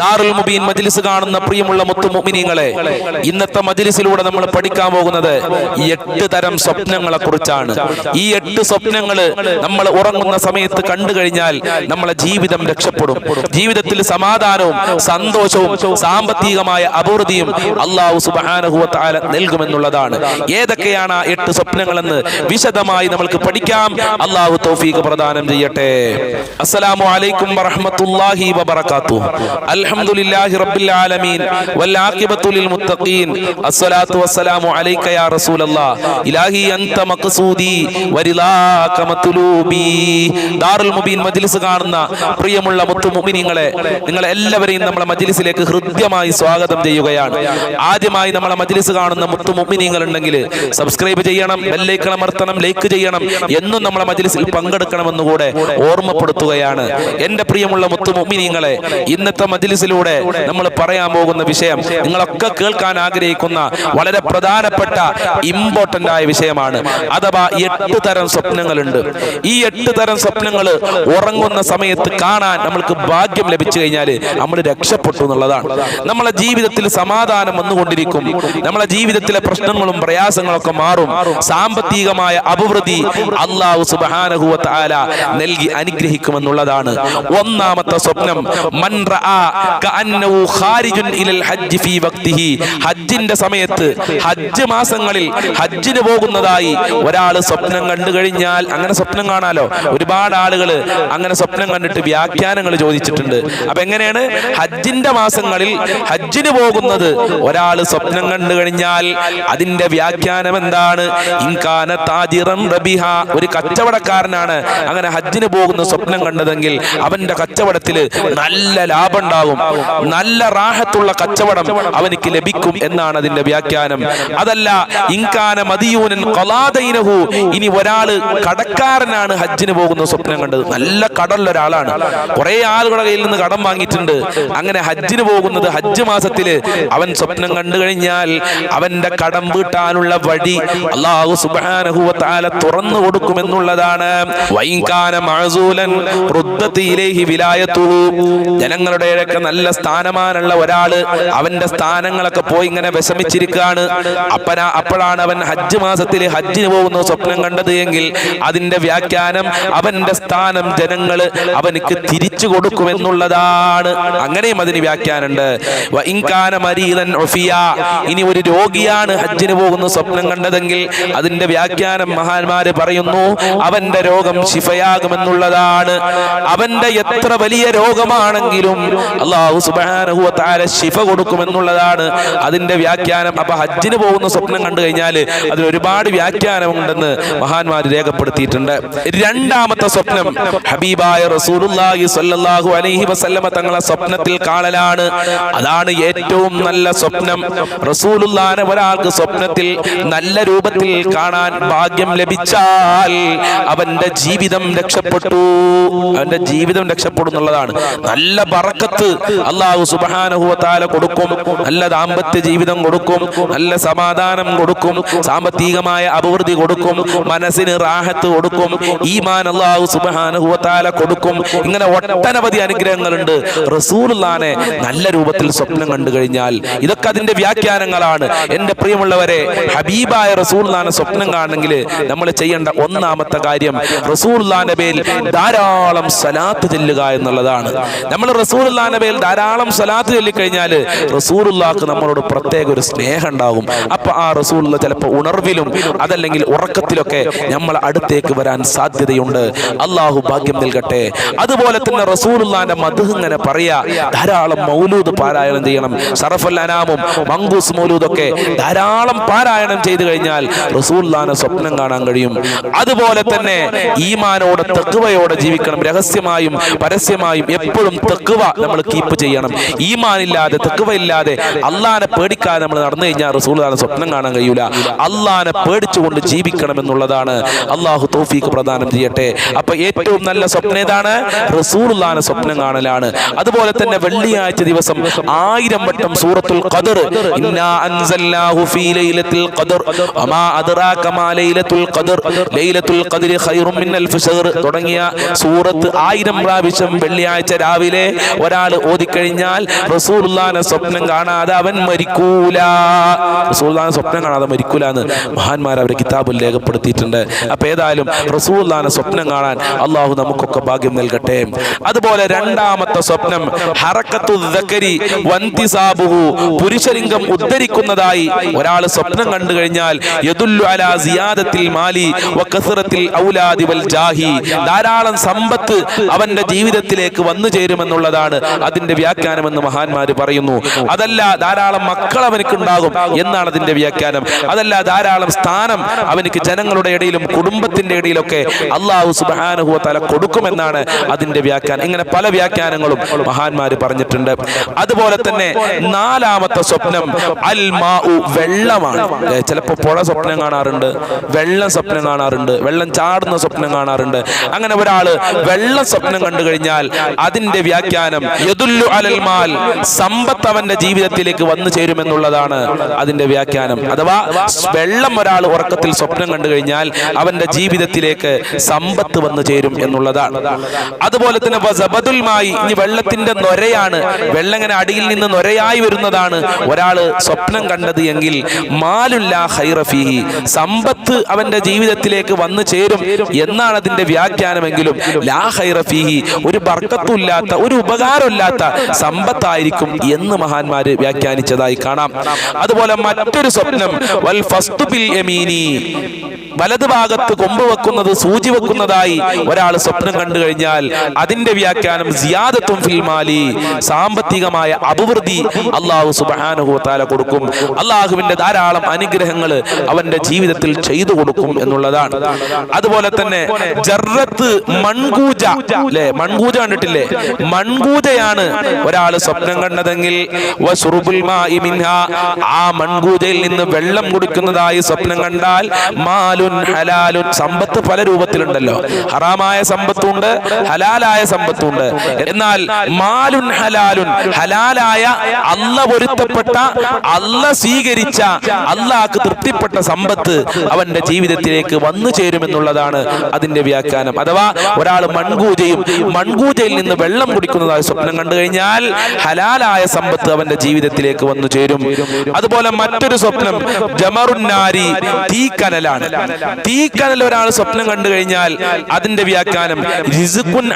ദാറുൽ മുബീൻ മജ്ലിസ് കാണുന്ന പ്രിയമുള്ള മുത്തു മുഅ്മിനീങ്ങളെ ഇന്നത്തെ മജ്ലിസിലൂടെ നമ്മൾ പഠിക്കാൻ പോകുന്നത് എട്ട് തരം സ്വപ്നങ്ങളെ കുറിച്ചാണ്. ഈ എട്ട് സ്വപ്നങ്ങൾ നമ്മൾ ഉറങ്ങുന്ന സമയത്ത് കണ്ടു കഴിഞ്ഞാൽ നമ്മളെ ജീവിതം രക്ഷപ്പെടും. ജീവിതത്തിൽ സമാധാനവും സന്തോഷവും സാമ്പത്തികമായ അഭിവൃദ്ധിയും അള്ളാഹു തആല നൽകുമെന്നുള്ളതാണ്. ഏതൊക്കെയാണ് ആ എട്ട് സ്വപ്നങ്ങളെന്ന് വിശദമായി നമ്മൾക്ക് പഠിക്കാം. അള്ളാഹു തൗഫീഖ് പ്രദാനം ചെയ്യട്ടെ. അസ്സലാമു അലൈക്കും വറഹ്മത്തുള്ളാഹി വബറകാതുഹു. അൽഹംദുലില്ലാഹി റബ്ബിൽ ആലമീൻ. വൽ ആഖിബത്തു ലിൽ മുത്തഖീൻ അസ്സലാത്തു വസ്സലാമു അലൈക യാ റസൂലല്ലാഹ് ഇലാഹി അൻത മഖ്സൂദി വരിലാക മത്ലൂബി ദാറുൽ മുബീൻ മജ്ലിസ് കാണുന്ന പ്രിയമുള്ള മുത്തു മുഅ്മിനീങ്ങളെ നിങ്ങൾ എല്ലാവരെയും നമ്മളെ മജ്ലിസിലേക്ക് ഹൃദ്യമായി സ്വാഗതം ചെയ്യുകയാണ്. ആദ്യമായി നമ്മളെ മജ്ലിസ് കാണുന്ന മുത്തു മുഅ്മിനീങ്ങൾ ഉണ്ടെങ്കിൽ സബ്സ്ക്രൈബ് ചെയ്യണം ബെല്ലൈക്കൺ അമർത്തണം ലൈക്ക് ചെയ്യണം. എന്നും നമ്മളെ മജ്ലിസിൽ പങ്കെടുക്കണമെന്നുകൂടെ ഓർമ്മപ്പെടുത്തുകയാണ്. എന്റെ പ്രിയമുള്ള മുത്തു മുഅ്മിനീങ്ങളെ ഇന്നത്തെ മജ്ലിസിലൂടെ നമ്മൾ പറയാൻ പോകുന്ന വിഷയം നിങ്ങളൊക്കെ കേൾക്കാൻ ആഗ്രഹിക്കുന്ന വളരെ പ്രധാനപ്പെട്ട ഇമ്പോർട്ടന്റ് ആയ വിഷയമാണ്. അഥവാ എട്ട് തരം സ്വപ്നങ്ങളുണ്ട്. ഈ എട്ട് തരം സ്വപ്നങ്ങൾ ഉറങ്ങുന്ന സമയത്ത് കാണാൻ നമ്മൾക്ക് ഭാഗ്യം ലഭിച്ചു കഴിഞ്ഞാൽ നമ്മൾ രക്ഷപ്പെട്ടു എന്നുള്ളതാണ്. നമ്മളെ ജീവിതത്തിൽ സമാധാനം വന്നുകൊണ്ടിരിക്കും. നമ്മളെ ജീവിതത്തിലെ പ്രശ്നങ്ങളും പ്രയാസങ്ങളൊക്കെ മാറും. സാമ്പത്തികമായ അഭിവൃദ്ധി അള്ളാഹു സുബ്ഹാനഹു വ നൽകി അനുഗ്രഹിക്കുമെന്നുള്ളതാണ്. ഒന്നാമത്തെ സ്വപ്നം മൻറ റആ ഹജ്ജിന്റെ സമയത്ത് ഹജ്ജ് മാസങ്ങളിൽ ഹജ്ജിന് പോകുന്നതായി ഒരാൾ സ്വപ്നം കണ്ടു കഴിഞ്ഞാൽ അങ്ങനെ സ്വപ്നം കാണാലോ? ഒരുപാട് ആളുകൾ അങ്ങനെ സ്വപ്നം കണ്ടിട്ട് വ്യാഖ്യാനങ്ങൾ ചോദിച്ചിട്ടുണ്ട്. അപ്പൊ എങ്ങനെയാണ്? ഹജ്ജിന്റെ മാസങ്ങളിൽ ഹജ്ജിന് പോകുന്നത് ഒരാൾ സ്വപ്നം കണ്ടു കഴിഞ്ഞാൽ അതിന്റെ വ്യാഖ്യാനം എന്താണ്? ഒരു കച്ചവടക്കാരനാണ് അങ്ങനെ ഹജ്ജിന് പോകുന്ന സ്വപ്നം കണ്ടതെങ്കിൽ അവന്റെ കച്ചവടത്തിൽ നല്ല ലാഭം ഉണ്ടാകും നല്ല റാഹത്തുള്ള കച്ചവടം അവനിക്ക് ലഭിക്കും എന്നാണ് അതിന്റെ വ്യാഖ്യാനം. അതല്ല ഇൻകാന മതിയൂനൻ ഖലാദൈനഹു. ഇനി ഒരാൾ കടക്കാരനാണ് ഹജ്ജിന് പോകുന്ന സ്വപ്നം കണ്ടത്. നല്ല കടലുള്ള ഒരാളാണ്. കുറെ ആളുകളുടെ കയ്യിൽ നിന്ന് കടം വാങ്ങിയിട്ടുണ്ട്. അങ്ങനെ ഹജ്ജിന് പോകുന്നത് ഹജ്ജ് മാസത്തിൽ അവൻ സ്വപ്നം കണ്ടു കഴിഞ്ഞാൽ അവന്റെ കടം വീട്ടാനുള്ള വഴി അള്ളാഹു തആല തുറന്നു കൊടുക്കുമെന്നുള്ളതാണ്. വൈകാന വിലായത്തുഹു. ജനങ്ങളുടെ ഒക്കെ നല്ല സ്ഥാനമാനുള്ള ഒരാൾ അവന്റെ സ്ഥാനങ്ങളൊക്കെ പോയി ഇങ്ങനെ വിഷമിച്ചിരിക്കുകയാണ്. അപ്പനാ അപ്പോഴാണ് അവൻ ഹജ്ജ് മാസത്തിൽ ഹജ്ജിന് പോകുന്ന സ്വപ്നം കണ്ടത് എങ്കിൽ അതിന്റെ വ്യാഖ്യാനം അവന്റെ സ്ഥാനം ജനങ്ങൾ അവനക്ക് തിരിച്ചു കൊടുക്കുമെന്നുള്ളതാണ്. അങ്ങനെയും അതിന് വ്യാഖ്യാനുണ്ട്. ഇനി ഒരു രോഗിയാണ് ഹജ്ജിന് പോകുന്ന സ്വപ്നം കണ്ടതെങ്കിൽ അതിന്റെ വ്യാഖ്യാനം മഹാന്മാര് പറയുന്നു അവന്റെ രോഗം ശിഫയാകുമെന്നുള്ളതാണ്. അവന്റെ എത്ര വലിയ രോഗമാണെങ്കിലും അള്ളാഹു തആല ശിഫ കൊടുക്കുമെന്നുള്ളതാണ് അതിന്റെ വ്യാഖ്യാനം. അപ്പൊ ഹജ്ജിന് പോകുന്ന സ്വപ്നം കണ്ടു കഴിഞ്ഞാൽ അതിൽ ഒരുപാട് വ്യാഖ്യാനമുണ്ടെന്ന് മഹാന്മാർ രേഖപ്പെടുത്തിയിട്ടുണ്ട്. രണ്ടാമത്തെ സ്വപ്നം ഹബീബായ റസൂലുള്ളാഹി സ്വല്ലല്ലാഹു അലൈഹി വസല്ലമ തങ്ങളെ സ്വപ്നത്തിൽ കാണലാണ്. അതാണ് ഏറ്റവും നല്ല സ്വപ്നം. റസൂലുല്ലാനെ ഒരാൾക്ക് സ്വപ്നത്തിൽ നല്ല രൂപത്തിൽ കാണാൻ ഭാഗ്യം ലഭിച്ചാൽ അവന്റെ ജീവിതം രക്ഷപ്പെട്ടു. അവന്റെ ജീവിതം രക്ഷപ്പെടുന്നുള്ളതാണ്. നല്ല ബറക്കത്ത് അള്ളാഹു തആല കൊടുക്കും. നല്ല ദാമ്പത്യ ജീവിതം കൊടുക്കും. നല്ല സമാധാനം കൊടുക്കും. സാമ്പത്തികമായ അഭിവൃദ്ധി കൊടുക്കും. മനസ്സിന് റാഹത്ത് കൊടുക്കും. ഈമാൻ അള്ളാഹു തആല കൊടുക്കും. ഇങ്ങനെ ഒട്ടനവധി അനുഗ്രഹങ്ങളുണ്ട്. റസൂലുള്ളാനെ നല്ല രൂപത്തിൽ സ്വപ്നം കണ്ടു കഴിഞ്ഞാൽ ഇതൊക്കെ അതിന്റെ വ്യാഖ്യാനങ്ങളാണ്. എന്റെ പ്രിയമുള്ളവരെ ഹബീബായ റസൂലുള്ളാനെ സ്വപ്നം കാണണമെങ്കിൽ നമ്മൾ ചെയ്യേണ്ട ഒന്നാമത്തെ കാര്യം റസൂലുള്ളാന്റെ പേരിൽ ധാരാളം സലാത്ത് ചെല്ലുക എന്നുള്ളതാണ്. നമ്മൾ റസൂലുള്ളാന്റെ പേരിൽ ധാരാളം സലാത്ത് ചൊല്ലിക്കഴിഞ്ഞാൽ റസൂലുള്ളാക്ക് നമ്മളോട് പ്രത്യേക ഒരു സ്നേഹം ഉണ്ടാകും. അപ്പൊ ആ റസൂലുള്ള ചിലപ്പോൾ ഉണർവിലും അതല്ലെങ്കിൽ ഉറക്കത്തിലൊക്കെ നമ്മൾ അടുത്തേക്ക് വരാൻ സാധ്യതയുണ്ട്. അള്ളാഹു ഭാഗ്യം നൽകട്ടെ. അതുപോലെ തന്നെ റസൂലുള്ളാന്റെ മധു ഇങ്ങനെ പറയാ ധാരാളം മൗലൂദ് പാരായണം ചെയ്യണം. ഷറഫുൽ അനാമും മങ്കൂസ് മൗലൂദൊക്കെ ധാരാളം പാരായണം ചെയ്തു കഴിഞ്ഞാൽ റസൂലുള്ളാനെ സ്വപ്നം കാണാൻ കഴിയും. അതുപോലെ തന്നെ ഈമാനോട് തെക്കുവയോടെ ജീവിക്കണം. രഹസ്യമായും പരസ്യമായും എപ്പോഴും തെക്കുവ നമ്മൾ കീപ്പ് ചെയ്യണം. ഈമാൻ ഇല്ലാതെ തെക്കുവ ഇല്ലാതെ അള്ളാനെ പേടിക്കാതെ നമ്മൾ നടന്നു കഴിഞ്ഞാൽ റസൂലുള്ളാനെ സ്വപ്നം കാണാൻ കഴിയൂല. അള്ളാനെ പേടിച്ചുകൊണ്ട് ജീവിക്കണം എന്നുള്ളതാണ്. അള്ളാഹു തോഫീക്ക് പ്രദാനം ചെയ്യട്ടെ. അപ്പൊ ഏറ്റവും നല്ല സ്വപ്നം ഏതാണ്? റസൂലുള്ളാനെ സ്വപ്നം കാണലാണ്. അതുപോലെ തന്നെ വെള്ളിയാഴ്ച ദിവസം ആയിരം വട്ടം സൂറത്തുൽ ഖദർ. ഫീ മാ ലൈലത്തുൽ ലൈലത്തുൽ തുടങ്ങിയ സൂറത്ത് ആയിരം പ്രാവശ്യം വെള്ളിയാഴ്ച രാവിലെ ഒരാൾ ഓതിക്കഴിഞ്ഞാൽ റസൂലുള്ളാനെ സ്വപ്നം കാണാതെ അവൻ മരിക്കൂല. റസൂലുള്ളാനെ സ്വപ്നം കാണാതെ മരിക്കൂല എന്ന് മഹാന്മാർ അവരെ കിതാബിൽ രേഖപ്പെടുത്തിയിട്ടുണ്ട്. അപ്പൊ ഏതായാലും റസൂലുള്ളാനെ സ്വപ്നം കാണാൻ അള്ളാഹു നമുക്കൊക്കെ ഭാഗ്യം നൽകട്ടെ. അതുപോലെ രണ്ടാമത്തെ സ്വപ്നം പുരുഷലിംഗം ഉദ്ധരിക്കുന്നതായി ഒരാൾ സ്വപ്നം കണ്ടു കഴിഞ്ഞാൽ മാലി ഔലാദി വൽ ജാഹി. ധാരാളം സമ്പത്ത് അവന്റെ ജീവിതത്തിലേക്ക് വന്നു ചേരുമെന്നുള്ളതാണ് അതിന്റെ വ്യാഖ്യാനം എന്ന് മഹാന്മാര് പറയുന്നു. അതല്ല ധാരാളം മക്കൾ അവനക്കുണ്ടാകും. എന്നാണ് അതിന്റെ വ്യാഖ്യാനം. അതല്ല ധാരാളം സ്ഥാനം അവനക്ക് ജനങ്ങളുടെ ഇടയിലും കുടുംബത്തിന്റെ ഇടയിലൊക്കെ അള്ളാഹു സുബാനുഹുവ തല കൊടുക്കുമെന്നാണ് അതിന്റെ വ്യാഖ്യാനം. ഇങ്ങനെ പല വ്യാഖ്യാനങ്ങളും മഹാന്മാര് പറഞ്ഞിട്ടുണ്ട്. അതുപോലെ തന്നെ നാലാമത്തെ സ്വപ്നം അൽ മാഉ വെള്ളമാണ്. ചിലപ്പോൾ ചിലപ്പോ പുഴ സ്വപ്നം കാണാറുണ്ട് വെള്ളം സ്വപ്നം കാണാറുണ്ട് വെള്ളം ചാടുന്ന സ്വപ്നം കാണാറുണ്ട്. അങ്ങനെ ഒരാൾ വെള്ളം സ്വപ്നം കണ്ടു കഴിഞ്ഞാൽ അതിന്റെ വ്യാഖ്യാനം യദുല്ലു അലൽ മാൽ. സമ്പത്ത് അവന്റെ ജീവിതത്തിലേക്ക് വന്നു ചേരുമെന്നുള്ളതാണ് അതിന്റെ വ്യാഖ്യാനം. അഥവാ വെള്ളം ഒരാൾ ഉറക്കത്തിൽ സ്വപ്നം കണ്ടു കഴിഞ്ഞാൽ അവന്റെ ജീവിതത്തിലേക്ക് സമ്പത്ത് വന്നു ചേരും എന്നുള്ളതാണ്. അതുപോലെ തന്നെ മായി ഇനി വെള്ളത്തിന്റെ നൊരയാണ്. വെള്ളം ഇങ്ങനെ അടിയിൽ നിന്ന് നൊരയായി വരുന്നതാണ് ഒരാൾ സ്വപ്നം കണ്ടത് എങ്കിൽ മാലുല്ല ഹൈറഫിഹി സമ്പത്ത് അവന്റെ ജീവിതത്തിലേക്ക് വന്നു ചേരും എന്നാണ് അതിന്റെ വ്യാഖ്യാനമെങ്കിലും. ലാ ഹൈറഫിഹി ഒരു ബർക്കത്തുമില്ലാത്ത ഒരു ഉപകാരമില്ലാത്ത സമ്പത്തായിരിക്കും എന്ന് മഹാന്മാര് വ്യാഖ്യാനിച്ചതായി കാണാം. അതുപോലെ മറ്റൊരു സ്വപ്നം വൽ ഫസ്തു ബിൽ യമീനി. വലത് ഭാഗത്ത് കൊമ്പ് വെക്കുന്നത് സൂചി വെക്കുന്നതായി ഒരാൾ സ്വപ്നം കണ്ടു കഴിഞ്ഞാൽ അതിന്റെ വ്യാഖ്യാനം സിയാദത്തും ഫിൽമാലി സാമ്പത്തികമായ അഭിവൃദ്ധി അള്ളാഹു സുബാനുഭവത്താല താല കൊടുക്കും. അള്ളാഹുവിന്റെ ധാരാളം അനുഗ്രഹങ്ങൾ അവന്റെ ജീവിതത്തിൽ ചെയ്തു കൊടുക്കും എന്നുള്ളതാണ്. അതുപോലെ തന്നെ ജറത്ത് മൺകൂജ അല്ലെ? മൺകൂജ കണ്ടിട്ടില്ലേ? മൺകൂജയാണ് ഒരാൾ സ്വപ്നം കണ്ടതെങ്കിൽ. ആ മൺകൂജയിൽ നിന്ന് വെള്ളം കുടിക്കുന്നതായി സ്വപ്നം കണ്ടാൽ മാലുൻ ഹലാലുൻ സമ്പത്ത് പല രൂപത്തിലുണ്ടല്ലോ. ഹറാമായ സമ്പത്തുണ്ട് ഹലാലായ സമ്പത്തുണ്ട്. എന്നാൽ മാലുൻ ഹലാലുൻ ഹലാലായ അല്ല പൊരുത്തപ്പെട്ട അല്ല സ്വീകരിച്ച അല്ലാക്ക് തൃപ്തിപ്പെട്ട സമ്പത്ത് അവന്റെ ജീവിതത്തിലേക്ക് വന്നു ചേരുമെന്നുള്ളതാണ് അതിന്റെ വ്യാഖ്യാനം. അഥവാ ഒരാൾ മൺകൂജയും മൺകൂജയിൽ നിന്ന് വെള്ളം കുടിക്കുന്നതായി സ്വപ്നം കണ്ടു കഴിഞ്ഞാൽ ഹലാലായ സമ്പത്ത് അവന്റെ ജീവിതത്തിലേക്ക് വന്നു ചേരും. അതുപോലെ മറ്റൊരു സ്വപ്നം ജമറുന്നാരി തീക്കനലാണ്. തീക്കനൽ ഒരാൾ സ്വപ്നം കണ്ടു കഴിഞ്ഞാൽ അതിന്റെ വ്യാഖ്യാനം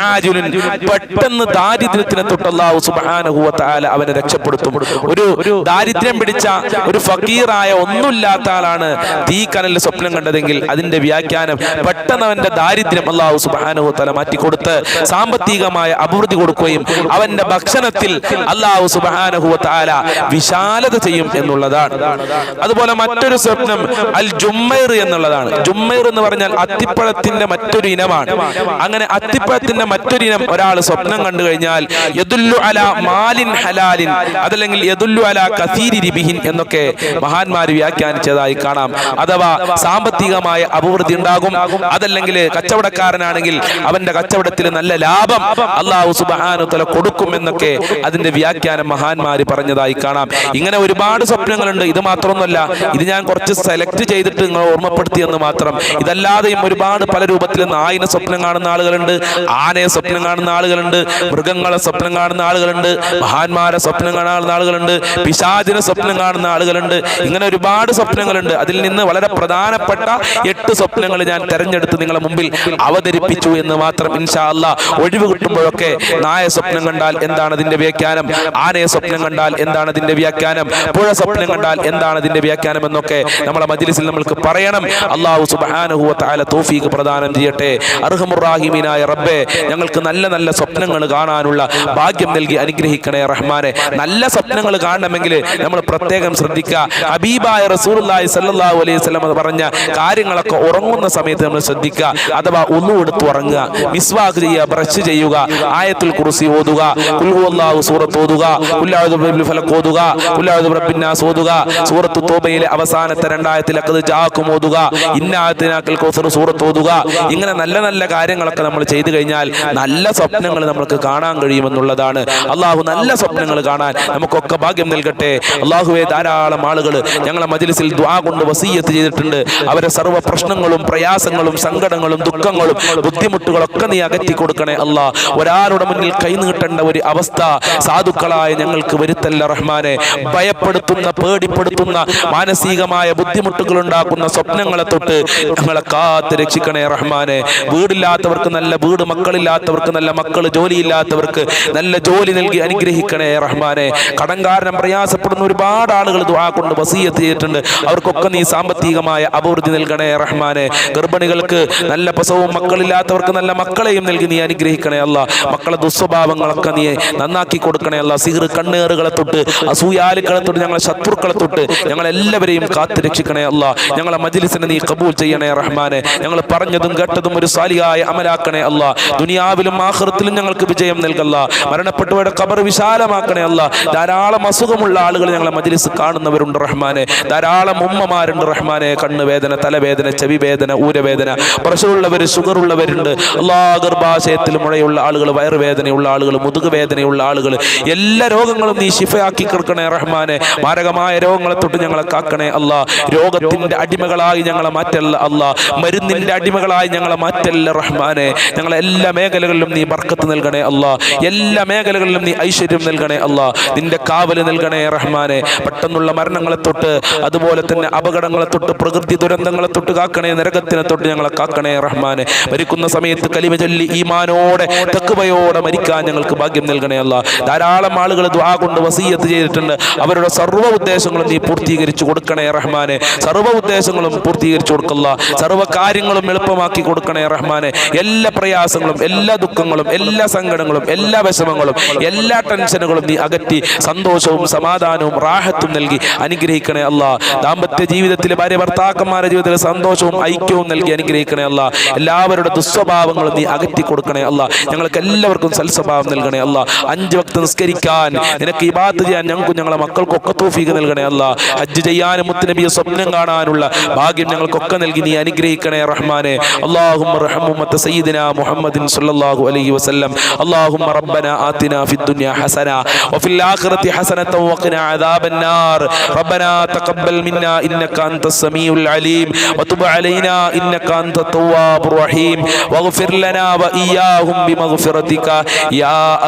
ആജിലുൻ പെട്ടെന്ന് ദാരിദ്ര്യത്തിനെ തൊട്ടല്ലാഹു സുബ്ഹാനഹു വതആല അവനെ രക്ഷപ്പെടുത്തും. ഒരു ദാരിദ്ര്യം പിടിച്ച ഒരു ഫക്കീറായ ഒന്നുമില്ലാത്ത ആളാണ് തീ കനലിൽ സ്വപ്നം കണ്ടതെങ്കിൽ അതിന്റെ വ്യാഖ്യാനം പെട്ടെന്ന് അവന്റെ ദാരിദ്ര്യം അള്ളാഹു സുബ്ഹാനഹു വതആല മാറ്റി സാമ്പത്തികമായ അഭിവൃദ്ധി കൊടുക്കുകയും അവന്റെ ഭക്ഷണത്തിൽ അള്ളാഹു തആല വിശാലത ചെയ്യും എന്നുള്ളതാണ്. അതുപോലെ മറ്റൊരു സ്വപ്നം അൽ ജുമ്മൈർ എന്നുള്ളതാണ്. ജുമ്മൈർ എന്ന് പറഞ്ഞാൽ അത്തിപ്പഴത്തിന്റെ മറ്റൊരു ഇനമാണ്. അങ്ങനെ അത്തിപ്പഴത്തിന്റെ മറ്റൊരു ഇനം ഒരാൾ സ്വപ്നം കണ്ടു കഴിഞ്ഞാൽ യദുല്ലു അല മാലിൻ ഹലാലിൻ അതല്ലെങ്കിൽ യദുല്ലു അല കസീരി എന്നൊക്കെ മഹാന്മാർ വ്യാഖ്യാനിച്ചതായി കാണാം. അഥവാ സാമ്പത്തികമായ അഭിവൃദ്ധി ഉണ്ടാകും. അതല്ലെങ്കിൽ കച്ചവടക്കാരനാണെങ്കിൽ അവന്റെ കച്ചവടത്തിൽ നല്ല ലാഭം അള്ളാഹു സുബാനുത്തല കൊടുക്കും എന്നൊക്കെ അതിന്റെ വ്യാഖ്യാനം മഹാന്മാര് പറഞ്ഞതായി കാണാം. ഇങ്ങനെ ഒരുപാട് സ്വപ്നങ്ങളുണ്ട്. ഇത് മാത്രമൊന്നുമല്ല ഇത് ഞാൻ കുറച്ച് സെലക്ട് ചെയ്തിട്ട് നിങ്ങൾ ഓർമ്മപ്പെടുത്തിയെന്ന് മാത്രം. ഇതല്ലാതെയും ഒരുപാട് പല രൂപത്തിൽ നായിനെ സ്വപ്നം കാണുന്ന ആളുകളുണ്ട് ആനയെ സ്വപ്നം കാണുന്ന ആളുകളുണ്ട് മൃഗങ്ങളെ സ്വപ്നം കാണുന്ന ആളുകളുണ്ട് മഹാന്മാരെ സ്വപ്നം കാണുന്ന ആളുകളുണ്ട് പിശാചിനെ സ്വപ്നം കാണുന്ന ആളുകളുണ്ട്. ഇങ്ങനെ ഒരുപാട് സ്വപ്നങ്ങളുണ്ട്. അതിൽ നിന്ന് വളരെ പ്രധാനപ്പെട്ട എട്ട് സ്വപ്നങ്ങൾ ഞാൻ തെരഞ്ഞെടുത്ത് നിങ്ങളുടെ മുമ്പിൽ അവതരിപ്പിച്ചു എന്ന് മാത്രം ഇൻഷാ അല്ല ഒഴിവ് കിട്ടുമ്പോഴൊക്കെ നായ സ്വപ്നം കണ്ടാൽ എന്താണ് അതിന്റെ വ്യാഖ്യാനം? ആനയെ സ്വപ്നം കണ്ടാൽ എന്താണ് അതിന്റെ വ്യാഖ്യാനം? പുഴ സ്വപ്നം കണ്ടാൽ എന്താണ് അതിന്റെ വ്യാഖ്യാനം എന്നൊക്കെ നമ്മളെ മജ്ലിസിൽ നമ്മൾക്ക് പറയണം. അള്ളാഹു തആല തൗഫീഖ് പ്രദാനം ചെയ്യട്ടെ. അർഹമുറാഹിമീനായ റബ്ബെ ഞങ്ങൾക്ക് നല്ല നല്ല സ്വപ്നങ്ങൾ കാണാനുള്ള ഭാഗ്യം നൽകി അനുഗ്രഹിക്കണേ റഹ്മാനെ. നല്ല സ്വപ്നങ്ങൾ കാണണമെങ്കിൽ നമ്മൾ പ്രത്യേകം ശ്രദ്ധിക്കുക. ഹബീബായ റസൂലുള്ളാഹി സല്ലാഹു അലൈഹി വസല്ലം പറഞ്ഞ കാര്യങ്ങളൊക്കെ ഉറങ്ങുന്ന സമയത്ത് നമ്മൾ ശ്രദ്ധിക്കുക. അഥവാ ഒന്നു എടുത്ത് ഉറങ്ങുക. മിസ്വാക്ക് ചെയ്യുക ബ്രഷ് ചെയ്യുക ആയത്തിൽ കുറിച്ച് ഓതുക സൂറത്ത് കുല്ലാഹു ഫലഖ് കുല്ലാഹു നാസ് സൂറത്ത് തൗബയിലെ അവസാനത്തെ രണ്ടായത്തിൽ സൂറത്ത് ഇങ്ങനെ നല്ല നല്ല കാര്യങ്ങളൊക്കെ നമ്മൾ ചെയ്തു കഴിഞ്ഞാൽ നല്ല സ്വപ്നങ്ങൾ നമുക്ക് കാണാൻ കഴിയുമെന്നുള്ളതാണ്. അള്ളാഹു നല്ല സ്വപ്നങ്ങൾ കാണാൻ നമുക്കൊക്കെ ഭാഗ്യം നൽകട്ടെ. അള്ളാഹുവെ ധാരാളം ആളുകൾ ഞങ്ങളെ മജിലിസിൽ ദ്വാ കൊണ്ട് വസീയത്ത് ചെയ്തിട്ടുണ്ട്. അവരെ സർവ പ്രശ്നങ്ങളും പ്രയാസങ്ങളും സങ്കടങ്ങളും ദുഃഖങ്ങളും ബുദ്ധിമുട്ടുകളൊക്കെ നീ അകറ്റി കൊടുക്കണേ അല്ലാ ഒരാളുടെ മുന്നിൽ കൈ നീട്ടേണ്ട ഒരു അവസ്ഥ സാധുക്കളായ ഞങ്ങൾക്ക് വരുത്തല്ല റഹ്മാനെ. ഭയപ്പെടുത്തുന്ന പേടിപ്പെടുത്തുന്ന മാനസികമായ ബുദ്ധിമുട്ടുകൾ ഉണ്ടാക്കുന്ന സ്വപ്നങ്ങളെ തൊട്ട് ഞങ്ങളെ കാത്ത് രക്ഷിക്കണേ റഹ്മാനെ. വീടില്ലാത്തവർക്ക് നല്ല വീട് മക്കളില്ലാത്തവർക്ക് നല്ല മക്കൾ ജോലിയില്ലാത്തവർക്ക് നല്ല ജോലി നൽകി അനുഗ്രഹിക്കണേ റഹ്മാനെ. കടം കാരണം പ്രയാസപ്പെടുന്ന ഒരുപാട് ആളുകൾ ദുആ കൊണ്ട് വസീയത്ത് ചെയ്തിട്ടുണ്ട്. അവർക്കൊക്കെ നീ സാമ്പത്തികമായ അഭിവൃദ്ധി നൽകണേ റഹ്മാനെ. ഗർഭിണികൾക്ക് നല്ല പ്രസവവും മക്കളില്ലാത്തവർക്ക് നല്ല മക്കളെയും നൽകി നീ അനുഗ്രഹിക്കണേ അല്ല മക്കളെ ദുസ്വഭാവങ്ങളൊക്കെ നീ നന്നാക്കി കൊടുക്കണേ അല്ല. സിഹർ കണ്ണേറുകളെ തൊട്ട് അസൂയാലുക്കളെ തൊട്ട് ഞങ്ങളെ ശത്രുക്കളെ തൊട്ട് ഞങ്ങളെല്ലാവരെയും കാത്തു രക്ഷിക്കണേ അല്ല. ഞങ്ങളെ മജിലിസിനെ നീ കബൂൽ ചെയ്യണേ റഹ്മാനെ. ഞങ്ങൾ പറഞ്ഞതും കേട്ടതും ഒരു സാലിയായ അമലാക്കണേ അല്ല. ദുനിയാവിലും ആഹൃത്തിലും ഞങ്ങൾക്ക് വിജയം നൽകല്ല. മരണപ്പെട്ടവരുടെ കബർ വിശാലമാക്കണേ അല്ല. ധാരാളം അസുഖമുള്ള ആളുകൾ ഞങ്ങളെ മജിലിസ് കാണുന്നവരുണ്ട് റഹ്മാനെ. ധാരാളം ഉമ്മമാരുണ്ട് റഹ്മാനെ. കണ്ണുവേദന തലവേദന ചെവി വേദന ഊരവേദന. പ്രഷറുള്ളവർ ഷുഗർ ഉള്ളവരുണ്ട്. എല്ലാ ഗർഭാശയത്തിൽ മുഴയുള്ള ആളുകൾ വയറുവേദനയുള്ള ആളുകൾ മുതുക് വേദനയുള്ള ആളുകൾ. എല്ലാ രോഗങ്ങളും നീ ശിഫയാക്കി കിടക്കണേ റഹ്മാനെ. മാരകമായ രോഗങ്ങളെ തൊട്ട് ഞങ്ങളെ കാക്കണേ അല്ല. രോഗത്തിന്റെ അടിമകളായി ഞങ്ങളെ മാറ്റല്ല അല്ല. മരുന്നിന്റെ അടിമകളായി ഞങ്ങളെ മാറ്റല്ല റഹ്മാനെ. ഞങ്ങളെ എല്ലാ മേഖലകളിലും നീ ബർക്കത്ത് നൽകണേ അല്ല. എല്ലാ മേഖലകളിലും നീ ഐശ്വര്യം നൽകണേ അല്ല. നിന്റെ കാവൽ നൽകണേ റഹ്മാനെ. പെട്ടെന്നുള്ള മരണങ്ങളെ തൊട്ട് അതുപോലെ തന്നെ അപകടങ്ങളെ തൊട്ട് പ്രകൃതി ദുരന്തങ്ങളെ തൊട്ട് കാക്കണേ നരകത്തിനെ തൊട്ട് ഞങ്ങളെ കാക്കണേ റഹ്മാനെ. മരിക്കുന്ന സമയത്ത് കലിമ ചൊല്ലി ഈമാനോടെ തക്കുവയോടെ മരിക്കാൻ ഞങ്ങൾക്ക് ഭാഗ്യം നൽകണേ അല്ല. ധാരാളം ആളുകൾ ദ്വാ കൊണ്ട് വസീയത്ത് ചെയ്തിട്ടുണ്ട്. അവരുടെ സർവ ഉദ്ദേശങ്ങളും നീ പൂർത്തീകരിച്ചു കൊടുക്കണേ റഹ്മാനെ. സർവ ഉദ്ദേശങ്ങളും പൂർത്തീകരിച്ചു കൊടുക്കല്ല. സർവ കാര്യങ്ങളും എളുപ്പമാക്കി കൊടുക്കണേ റഹ്മാനെ. എല്ലാ പ്രയാസങ്ങളും എല്ലാ ദുഃഖങ്ങളും എല്ലാ സങ്കടങ്ങളും എല്ലാ വിഷമങ്ങളും എല്ലാ ടെൻഷനുകളും നീ അകറ്റി സന്തോഷവും സമാധാനവും റാഹത്തും നൽകി അനുഗ്രഹിക്കണേ അല്ല. ദാമ്പത്യ ജീവിതത്തിൽ ഭാര്യ ഭർത്താക്കന്മാരുടെ ജീവിതത്തിൽ സന്തോഷവും ഐക്യവും നൽകി അനുഗ്രഹിക്കണേ അല്ല. എല്ലാവരുടെ ദുസ്വഭാവങ്ങളും നീ അകറ്റി കൊടുക്കണേ അല്ല. ഞങ്ങൾക്ക് എല്ലാവർക്കും സൽസ്വഭാവം നൽകണേ അല്ല അഞ്ച് വക്ത നിസ്കരിക്കാൻ. നിനക്ക് ഈ ബാത്ത് ചെയ്യാൻ ഞങ്ങൾക്കും ഞങ്ങളെ മക്കൾക്കൊക്കെ തോഫീക്ക് നൽകണേ അല്ല. ഹജ്ജ് ചെയ്യാനും മുത്തനബിയെ സ്വപ്നം കാണാനുള്ള ഭാഗ്യം ഞങ്ങൾക്കൊക്കെ നൽകി നീ അനുഗ്രഹിക്കണേ റഹ്മാനെ. അള്ളാഹും റഹ്മുമത്ത് മുഹമ്മദിൻ സല്ലല്ലാഹു അലൈഹി വസല്ലം. അള്ളാഹും റബ്ബന ആതിന ഫി ദുനിയ ഹസന. വഫിൽ ആഖിറതി ഹസനത വഖിന അദാബന്നാർ. നാർ റബ്ബന തഖബ്ബൽ മിന്ന ഇന്നക അൻതസ് സമീഉൽ അലീം. വതുബ് അലൈനാ ഇന്നക അൻത തവ്വാബുർ റഹീം. വഗ്ഫിർ ലനാ വ ഇയാഹും ബിമഗ്ഫിറതിക. യാ